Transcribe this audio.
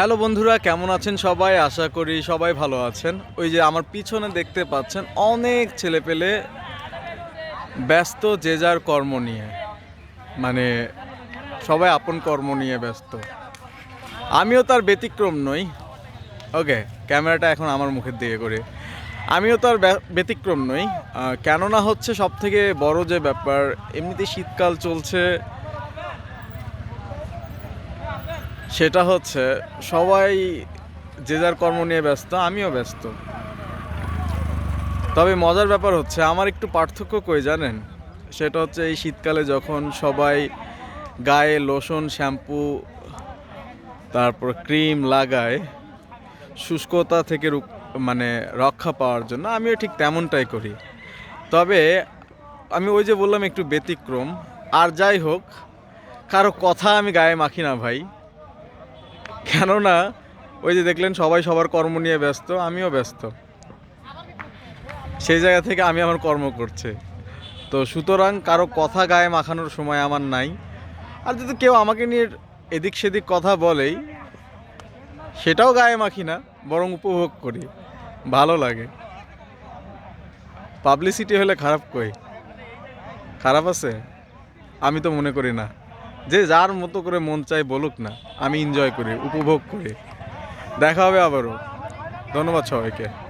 Hello বন্ধুরা, কেমন আছেন সবাই? আশা করি সবাই ভালো আছেন। ওই যে আমার পিছনে দেখতে পাচ্ছেন অনেক ছেলেপেলে ব্যস্ত যে যার কর্ম নিয়ে। মানে সবাই আপন কর্ম নিয়ে ব্যস্ত। আমিও তার ব্যতিক্রম নই। ওকে, ক্যামেরাটা এখন আমার মুখের দিকে করে। আমিও তার ব্যা- ব্যতিক্রম নই। কেননা হচ্ছে সব থেকে বড় যে ব্যাপার, এমনিতে শীতকাল চলছে সেটা হচ্ছে সবাই যে যার কর্ম নিয়ে ব্যস্ত, আমিও ব্যস্ত। তবে মজার ব্যাপার হচ্ছে আমার একটু পার্থক্য কই জানেন? সেটা হচ্ছে এই শীতকালে যখন সবাই গায়ে লোশন, শ্যাম্পু, তারপর ক্রিম লাগায়, শুষ্কতা থেকে মানে রক্ষা পাওয়ার জন্য আমিও ঠিক তেমনটাই করি। তবে আমি ওই যে বললাম একটু ব্যতিক্রম, আর যাই হোক, কারও কথা আমি গায়ে মাখি না ভাই। কেননা, ওই যে দেখলেন সবাই সবার কর্ম নিয়ে ব্যস্ত, আমিও ব্যস্ত। সেই জায়গা থেকে আমি আমার কর্ম করছি। তো সুতরাং কারও কথা গায়ে মাখানোর সময় আমার নাই। আর যদি কেউ আমাকে নিয়ে এদিক সেদিক কথা বলেই, সেটাও গায়ে মাখি না, বরং উপভোগ করি। ভালো লাগে। পাবলিসিটি হলে খারাপ কই? খারাপ আছে? আমি তো মনে করি না। যে যার মতো করে মন চাই বলুক না, আমি এনজয় করি, উপভোগ করি। দেখা হবে আবারও। ধন্যবাদ সবাইকে।